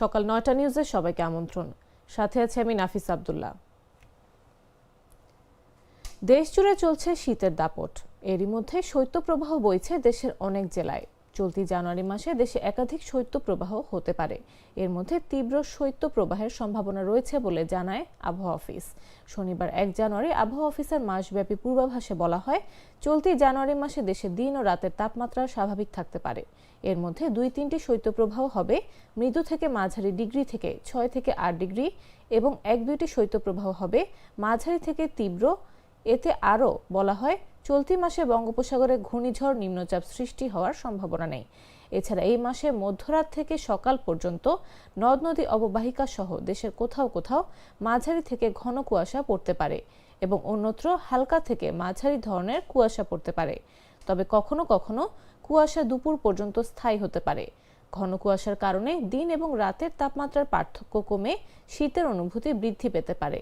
সকাল নয়টা নিউজে সবাইকে আমন্ত্রণ। সাথে আছে আমি নাফিস আবদুল্লাহ। দেশজুড়ে চলছে শীতের দাপট। এরই মধ্যে শৈত্যপ্রবাহ বইছে দেশের অনেক জেলায়। চলতি জানুয়ারি মাসে দেশে একাধিক শৈত্যপ্রবাহ হতে পারে। এর মধ্যে তীব্র শৈত্যপ্রবাহের সম্ভাবনা রয়েছে বলে জানায় আবহাওয়া অফিস। শনিবার এক জানুয়ারি আবহাওয়া অফিসের মাসব্যাপী পূর্বাভাসে বলা হয়, চলতি জানুয়ারি মাসে দেশে দিন ও রাতের তাপমাত্রা স্বাভাবিক থাকতে পারে। এর মধ্যে দুই তিনটি শৈত্যপ্রবাহ হবে, মৃদু থেকে মাঝারি ডিগ্রি থেকে ছয় থেকে আট ডিগ্রি এবং এক দুইটি শৈত্যপ্রবাহ হবে। মাঝারি থেকে তীব্র, এতে আরও বলা হয় চলতি মাসে বঙ্গোপসাগরে ঘূর্ণিঝড় নিম্নচাপ সৃষ্টি হওয়ার সম্ভাবনা নেই। এছাড়া এই মাসে মধ্যরাত থেকে সকাল পর্যন্ত নদ নদী অববাহিকা সহ দেশের কোথাও কোথাও মাঝারি থেকে ঘন কুয়াশা পড়তে পারে এবং অন্যত্র হালকা থেকে মাঝারি ধরনের কুয়াশা পড়তে পারে। তবে কখনো কখনো কুয়াশা দুপুর পর্যন্ত স্থায়ী হতে পারে। ঘন কুয়াশার কারণে দিন এবং রাতের তাপমাত্রার পার্থক্য কমে শীতের অনুভূতি বৃদ্ধি পেতে পারে।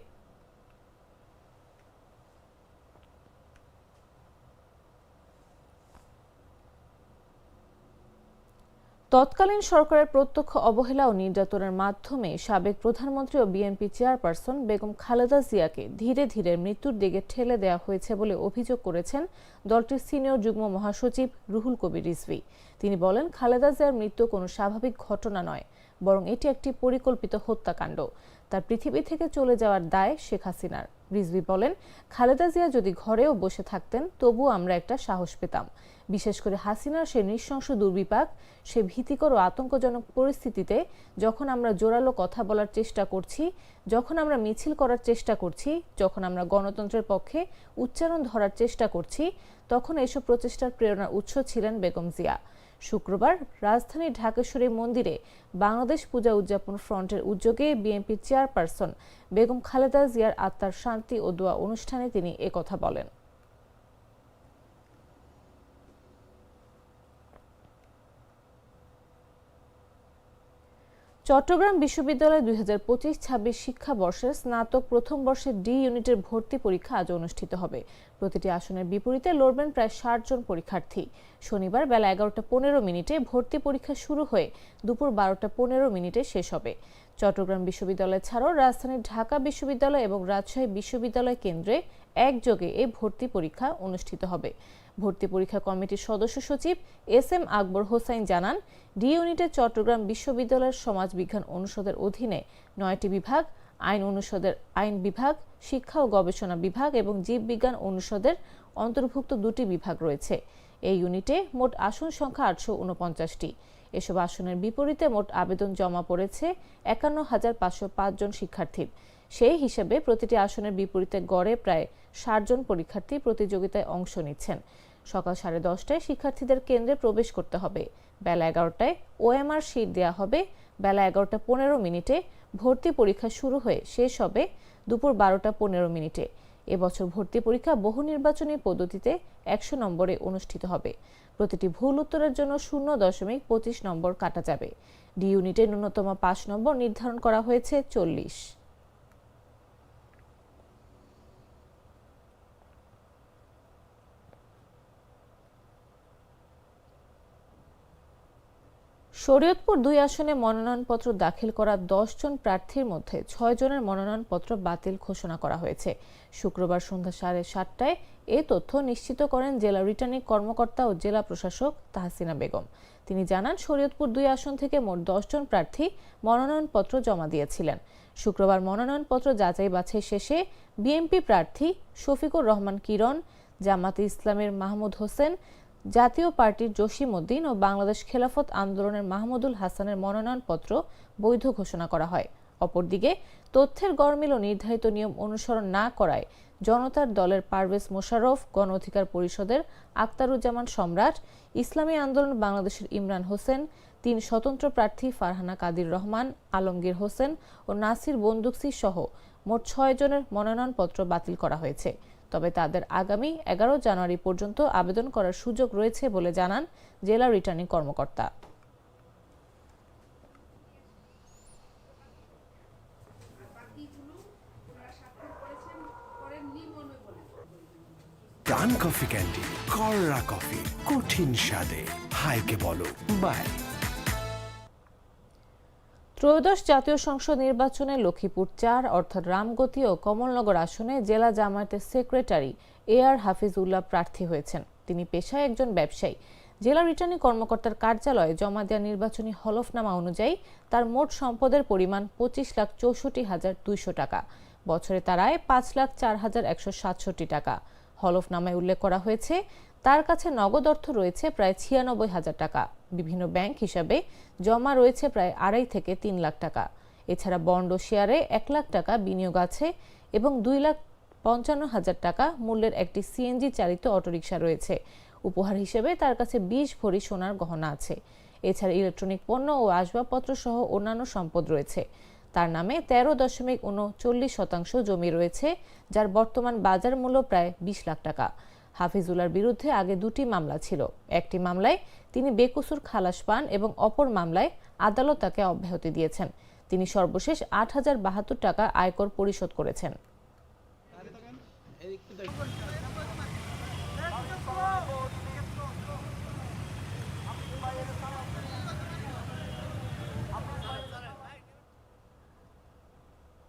তৎকালীন সরকারের প্রত্যক্ষ অবহেলা ও নির্যাতনের মাধ্যমে সাবেক প্রধানমন্ত্রী ও বিএনপি চেয়ারপারসন বেগম খালেদা জিয়াকে ধীরে ধীরে মৃত্যুর দিকে ঠেলে দেওয়া হয়েছে বলে অভিযোগ করেছেন দলটির সিনিয়র যুগ্ম মহাসচিব রুহুল কবির রিজভি। তিনি বলেন, খালেদা জিয়ার মৃত্যু কোনো স্বাভাবিক ঘটনা নয়, বরং এটি একটি পরিকল্পিত হত্যাকাণ্ড। তার পৃথিবী থেকে চলে যাওয়ার দায় শেখ হাসিনার। রিজভি বলেন, খালেদা জিয়া যদি ঘরেও বসে থাকতেন, তবু আমরা একটা সাহস পেতাম। বিশেষ করে হাসিনার সে নৃশংস দুর্বিপাক, সে ভীতিকর ও আতঙ্কজনক পরিস্থিতিতে যখন আমরা জোরালো কথা বলার চেষ্টা করছি, যখন আমরা মিছিল করার চেষ্টা করছি, যখন আমরা গণতন্ত্রের পক্ষে উচ্চারণ ধরার চেষ্টা করছি, তখন এসব প্রচেষ্টার প্রেরণার উৎস ছিলেন বেগম জিয়া। শুক্রবার রাজধানীর ঢাকেশ্বরী মন্দিরে বাংলাদেশ পূজা উদযাপন ফ্রন্টের উদ্যোগে বিএনপি চেয়ারপারসন বেগম খালেদা জিয়ার আত্মার শান্তি ও দোয়া অনুষ্ঠানে তিনি একথা বলেন। চট্টগ্রাম বিশ্ববিদ্যালয় দুই হাজার পঁচিশ ছাব্বিশ শিক্ষাবর্ষের স্নাতক প্রথম বর্ষের ডি ইউনিটের ভর্তি পরীক্ষা আজ অনুষ্ঠিত হবে। প্রতিটি আসনের বিপরীতে লড়বেন প্রায় ষাট জন পরীক্ষার্থী। শনিবার বেলা এগারোটা পনেরো মিনিটে ভর্তি পরীক্ষা শুরু হয়ে দুপুর বারোটা পনেরো মিনিটে শেষ হবে। চট্টগ্রাম বিশ্ববিদ্যালয় ছাড়াও রাজধানীর ঢাকা বিশ্ববিদ্যালয় এবং রাজশাহী বিশ্ববিদ্যালয় কেন্দ্রে একযোগে এই ভর্তি পরীক্ষা অনুষ্ঠিত হবে। ভর্তি পরীক্ষা কমিটির সদস্য সচিব এস এম আকবর হোসাইন জানান, ডি ইউনিটের চট্টগ্রাম বিশ্ববিদ্যালয়ের সমাজ বিজ্ঞান অনুষদের অধীনে নয়টি বিভাগ, আইন অনুষদের আইন বিভাগ, শিক্ষা ও গবেষণা বিভাগ এবং জীববিজ্ঞান অনুষদের অন্তর্ভুক্ত দুটি বিভাগ রয়েছে। এই ইউনিটে মোট আসন সংখ্যা আটশো উনপঞ্চাশটি এসব আসনের বিপরীতে মোট আবেদন জমা পড়েছে একান্ন হাজার পাঁচশো জন শিক্ষার্থীর সেই হিসেবে প্রতিটি আসনের বিপরীতে গড়ে প্রায় ষাট জন পরীক্ষার্থী প্রতিযোগিতায় অংশ নিচ্ছেন। সকাল সাড়ে দশটায় শিক্ষার্থীদের কেন্দ্রে প্রবেশ করতে হবে। বেলা এগারোটায় ওএমআর শিট দেওয়া হবে। বেলা এগারোটা পনেরো মিনিটে ভর্তি পরীক্ষা শুরু হয়ে শেষ হবে দুপুর বারোটা পনেরো মিনিটে। এবছর ভর্তি পরীক্ষা বহু নির্বাচনী পদ্ধতিতে একশো নম্বরে অনুষ্ঠিত হবে। প্রতিটি ভুল উত্তরের জন্য শূন্য দশমিক পঁচিশ নম্বর কাটা যাবে। ডি ইউনিটে ন্যূনতম পাঁচ নম্বর নির্ধারণ করা হয়েছে চল্লিশ। শরীয়তপুর দুই আসনে মনোনয়নপত্র দাখিল করা দশ জন প্রার্থীর মধ্যে জনের মনোনয়নপত্র বাতিল ঘোষণা করা হয়েছে। শুক্রবার সন্ধ্যা সাড়ে সাতটায় এ তথ্য নিশ্চিত করেন জেলা রিটার্নিং কর্মকর্তা ও জেলা প্রশাসক তাহসিনা বেগম। তিনি জানান, শরীয়তপুর দুই আসন থেকে মোট জন প্রার্থী মনোনয়নপত্র জমা দিয়েছিলেন। শুক্রবার মনোনয়নপত্র যাচাই বাছাই শেষে বিএনপি প্রার্থী শফিকুর রহমান কিরণ, জামাতে ইসলামের মাহমুদ হোসেন জাতীয় পার্টির জসিম উদ্দিন ও বাংলাদেশ খেলাফত আন্দোলনের মাহমুদুল হাসানের মনোনয়নপত্র বৈধ ঘোষণা করা হয়। অপরদিকে, তথ্যের গরমিল ও নির্ধারিত নিয়ম অনুসরণ না করায় জনতার দলের পারভেজ মোশাররফ, গণ অধিকার পরিষদের আক্তারুজ্জামান সম্রাট, ইসলামী আন্দোলন বাংলাদেশের ইমরান হোসেন, তিন স্বতন্ত্র প্রার্থী ফারহানা কাদির রহমান, আলমগীর হোসেন ও নাসির বন্দুকসি সহ মোট ছয় জনের মনোনয়নপত্র বাতিল করা হয়েছে। তবে তাদের আগামী এগারো জানুয়ারি পর্যন্ত আবেদন করার সুযোগ রয়েছে বলে জানান জেলা রিটার্নিং কর্মকর্তা। প্রাণ কফি ক্যান্ডি, কররা কফি, কঠিন স্বাদে। হাইকে বলো, বাই। ত্রয়োদশ জাতীয় সংসদ নির্বাচনে লক্ষ্মীপুর চার, অর্থাৎ রামগতি ও কমলনগর আসনে জেলা জামায়াতের সেক্রেটারি এ আর হাফিজউল্লাহ প্রার্থী হয়েছেন। তিনি পেশায় একজন ব্যবসায়ী। জেলা রিটার্নিং কর্মকর্তার কার্যালয়ে জমা দেওয়া নির্বাচনী হলফনামা অনুযায়ী তার মোট সম্পদের পরিমাণ পঁচিশ লাখ চৌষট্টি হাজার দুইশো টাকা। বছরে তার আয় পাঁচ লাখ চার হাজার একশো সাতষট্টি টাকা। হলফনামায় উল্লেখ করা হয়েছে তার কাছে নগদ অর্থ রয়েছে প্রায় ছিয়ানব্বই হাজার টাকা। বিভিন্ন ব্যাংক হিসাবে জমা রয়েছে প্রায় আড়াই থেকে তিন লাখ টাকা। এছাড়া বন্ড শেয়ারে এক লাখ টাকা বিনিয়োগ আছে এবং দুই লাখ পঞ্চান্ন হাজার টাকা মূল্যের একটি সিএনজি চালিত অটোরিকশা রয়েছে। উপহার হিসেবে তার কাছে বিশ ভরি সোনার গহনা আছে। এছাড়া ইলেকট্রনিক পণ্য ও আসবাবপত্র সহ অন্যান্য সম্পদ রয়েছে। তার নামে তেরো দশমিক উনচল্লিশ শতাংশ জমি রয়েছে, যার বর্তমান বাজার মূল্য প্রায় বিশ লাখ টাকা। হাফিজুল্লার বিরুদ্ধে আগে দুটি মামলা ছিল। একটি মামলায় তিনি বেকসুর খালাস পান এবং অপর মামলায় আদালত তাকে অব্যাহতি দিয়েছেন। তিনি সর্বশেষ আট হাজার বাহাত্তর টাকা আয়কর পরিশোধ করেছেন।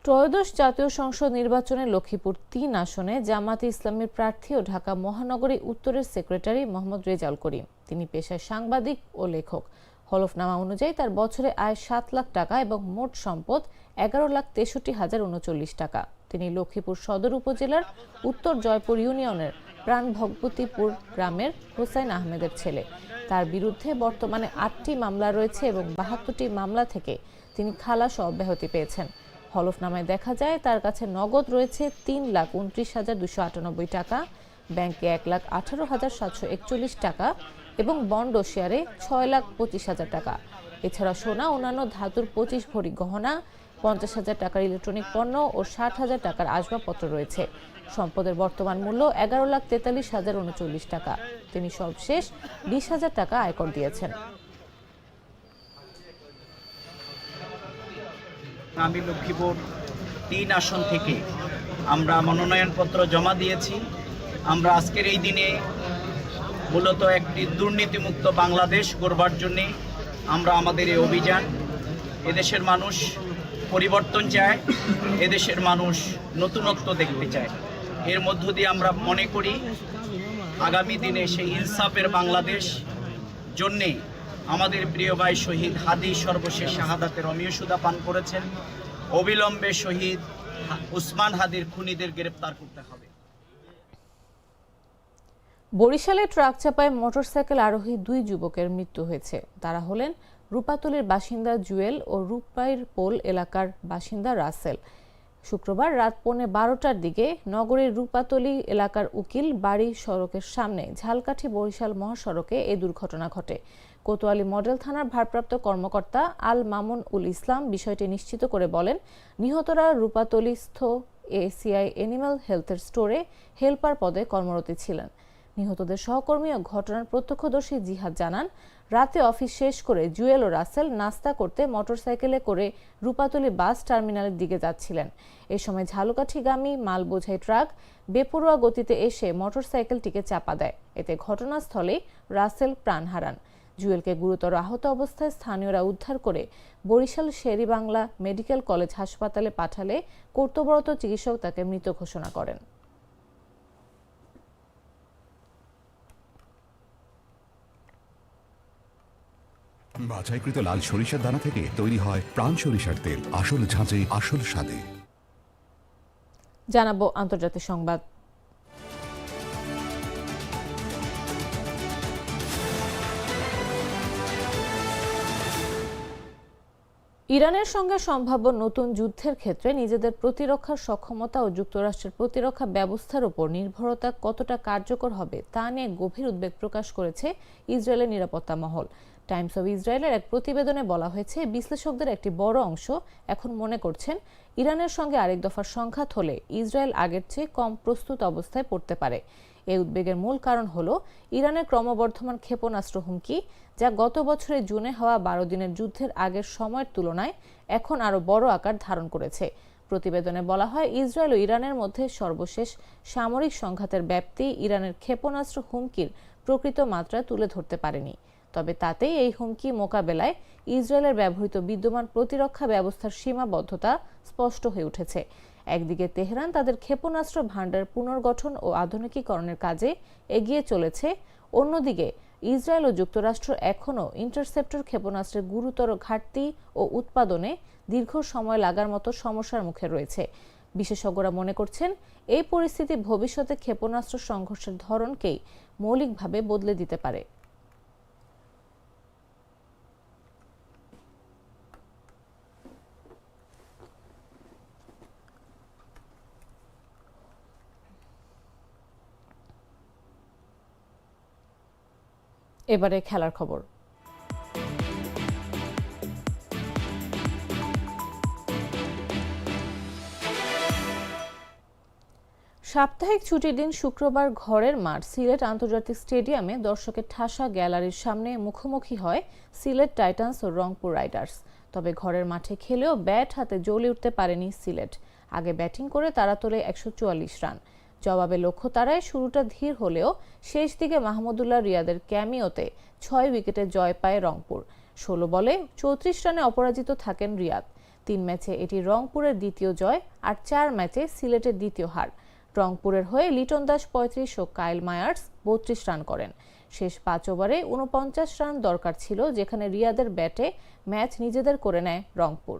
ত্রয়োদশ জাতীয় সংসদ নির্বাচনে লক্ষ্মীপুর তিন আসনে জামাতে ইসলামের প্রার্থী ও ঢাকা মহানগরী উত্তরের সেক্রেটারি মোহাম্মদ রেজাল করিম। তিনি পেশায় সাংবাদিক ও লেখক। হলফনামা অনুযায়ী তার বছরে আয় সাত লাখ টাকা এবং মোট সম্পদ এগারো লাখ তেষট্টি হাজার উনচল্লিশ টাকা। তিনি লক্ষ্মীপুর সদর উপজেলার উত্তর জয়পুর ইউনিয়নের প্রাণ ভগবতীপুর গ্রামের হোসাইন আহমেদের ছেলে। তার বিরুদ্ধে বর্তমানে আটটি মামলা রয়েছে এবং বাহাত্তরটি মামলা থেকে তিনি খালাস অব্যাহতি পেয়েছেন। হলফনামায় দেখা যায়, তার কাছে নগদ রয়েছে তিন লাখ উনত্রিশ হাজার দুশো আটানব্বই টাকা, ব্যাংকে এক লাখ আঠারো হাজার সাতশো একচল্লিশ টাকা এবং বন্ড শেয়ারে ছয় লাখ পঁচিশ হাজার টাকা। এছাড়া সোনা, অন্যান্য ধাতুর পঁচিশ ভরি গহনা, পঞ্চাশ হাজার টাকার ইলেকট্রনিক পণ্য ও ষাট হাজার টাকার আসবাবপত্র রয়েছে। সম্পদের বর্তমান মূল্য এগারো লাখ তেতাল্লিশ হাজার উনচল্লিশ টাকা। তিনি সবশেষ বিশ হাজার টাকা আয়কর দিয়েছেন। আমি লক্ষ্মীপুর তিন আসন থেকে আমরা মনোনয়নপত্র জমা দিয়েছি। আমরা আজকের এই দিনে মূলত একটি দুর্নীতিমুক্ত বাংলাদেশ গড়বার জন্যে আমরা আমাদের এই অভিযান। এদেশের মানুষ পরিবর্তন চায়, এদেশের মানুষ নতুনত্ব দেখতে চায়। এর মধ্য দিয়ে আমরা মনে করি, আগামী দিনে সেই ইনসাফের বাংলাদেশ জন্যে আমাদের প্রিয় ভাই শহীদ হাদি সর্বশেষ শাহাদাতের অমীয় সুদা পান করেছেন। অবিলম্বে শহীদ উসমান হাদির খুনিদের গ্রেপ্তার করতে হবে। বরিশালে ট্রাক চাপায় মোটরসাইকেল আরোহী দুই যুবকের মৃত্যু হয়েছে। তারা হলেন রূপাতলির বাসিন্দা জুয়েল ও রূপাইর পোল এলাকার বাসিন্দা রাসেল। শুক্রবার রাত পৌনে বারোটার দিকে নগরীর রূপাতলি এলাকার উকিল বাড়ি সড়কের সামনে ঝালকাঠি বরিশাল মহাসড়কে এই দুর্ঘটনা ঘটে। কোতোয়ালি মডেল থানার ভারপ্রাপ্ত কর্মকর্তা আল মামুন উল ইসলাম বিষয়টি নিশ্চিত করে বলেন, নিহতরা রূপাতলিস্থ এসিআই এনিম্যাল হেলথের স্টোরে হেল্পার পদে কর্মরত ছিলেন। নিহতদের সহকর্মী ও ঘটনার প্রত্যক্ষদর্শী জিহাদ জানান, রাতে অফিস শেষ করে জুয়েল ও রাসেল নাস্তা করতে মোটরসাইকেলে করে রূপাতলি বাস টার্মিনালের দিকে যাচ্ছিলেন। এ সময় ঝালকাঠিগামী মাল বোঝাই ট্রাক বেপরোয়া গতিতে এসে মোটরসাইকেলটিকে চাপা দেয়। এতে ঘটনাস্থলে রাসেল প্রাণ হারান। জুয়েলকে গুরুতর আহত অবস্থায় স্থানীয়রা উদ্ধার করে বরিশাল শেরিবাংলা মেডিকেল কলেজ হাসপাতালে পাঠালে কর্তব্যরত চিকিৎসক তাকে মৃত ঘোষণা করেন। বাছাইকৃত লাল সরিষার দানা থেকে তৈরি হয় প্রাণ সরিষার তেল। আসল ঝাঁঝে আসল স্বাদে। জানাব আন্তর্জাতিক সংবাদ। ইরানের সঙ্গে সম্ভাব্য নতুন যুদ্ধের ক্ষেত্রে নিজেদের প্রতিরক্ষার সক্ষমতা ও যুক্তরাষ্ট্রের প্রতিরক্ষা ব্যবস্থার উপর নির্ভরতা কতটা কার্যকর হবে তা নিয়ে গভীর উদ্বেগ প্রকাশ করেছে ইসরায়েলের নিরাপত্তা মহল। টাইমস অব ইসরায়েলের এক প্রতিবেদনে বলা হয়েছে, বিশ্লেষকদের একটি বড় অংশ এখন মনে করছেন ইরানের সঙ্গে আরেক দফার সংঘাত হলে ইসরায়েল আগের চেয়ে কম প্রস্তুত অবস্থায় পড়তে পারে। এই উদ্বেগের মূল কারণ হলো ইরানের ক্রমবর্ধমান ক্ষেপণাস্ত্র হুমকি, যা গত বছরের জুনে হওয়া বারো দিনের যুদ্ধের আগের সময়ের তুলনায় এখন আরও বড় আকার ধারণ করেছে। প্রতিবেদনে বলা হয়, ইসরায়েল ও ইরানের মধ্যে সর্বশেষ সামরিক সংঘাতের ব্যাপ্তি ইরানের ক্ষেপণাস্ত্র হুমকির প্রকৃত মাত্রা তুলে ধরতে পারেনি। তবে তাতেই এই হুমকি মোকাবেলায় ইসরায়েলের ব্যবহৃত বিদ্যমান প্রতিরক্ষা ব্যবস্থার সীমাবদ্ধতা স্পষ্ট হয়ে উঠেছে। একদিকে তেহরান তাদের ক্ষেপণাস্ত্র ভাণ্ডার পুনর্গঠন ও আধুনিকীকরণের কাজে এগিয়ে চলেছে, অন্যদিকে ইসরায়েল ও যুক্তরাষ্ট্র এখনও ইন্টারসেপ্টর ক্ষেপণাস্ত্রের গুরুতর ঘাটতি ও উৎপাদনে দীর্ঘ সময় লাগার মতো সমস্যার মুখে রয়েছে। বিশেষজ্ঞরা মনে করছেন, এই পরিস্থিতি ভবিষ্যতে ক্ষেপণাস্ত্র সংঘর্ষের ধরনকেই মৌলিকভাবে বদলে দিতে পারে। এবারে খেলার খবর। সাপ্তাহিক ছুটির দিন শুক্রবার ঘরের মাঠ, সিলেট আন্তর্জাতিক স্টেডিয়ামে দর্শকের ঠাসা গ্যালারির সামনে মুখোমুখি হয় সিলেট টাইটান্স ও রংপুর রাইডার্স। তবে ঘরের মাঠে খেলেও ব্যাট হাতে জ্বলে উঠতে পারেনি সিলেট। আগে ব্যাটিং করে তারা তোলে একশো চুয়াল্লিশ রান। জবাবে লক্ষ্য তারায় শুরুটা ধীর হলেও শেষ দিকে মাহমুদুল্লাহ রিয়াদের ক্যামিওতে ছয় উইকেটে জয় পায় রংপুর। ষোলো বলে চৌত্রিশ রানে অপরাজিত থাকেন রিয়াদ। তিন ম্যাচে এটি রংপুরের দ্বিতীয় জয় আর চার ম্যাচে সিলেটের দ্বিতীয় হার। রংপুরের হয়ে লিটন দাস পঁয়ত্রিশ ও কাইল মায়ার্স বত্রিশ রান করেন। শেষ পাঁচ ওভারে উনপঞ্চাশ রান দরকার ছিল, যেখানে রিয়াদের ব্যাটে ম্যাচ নিজেদের করে নেয় রংপুর।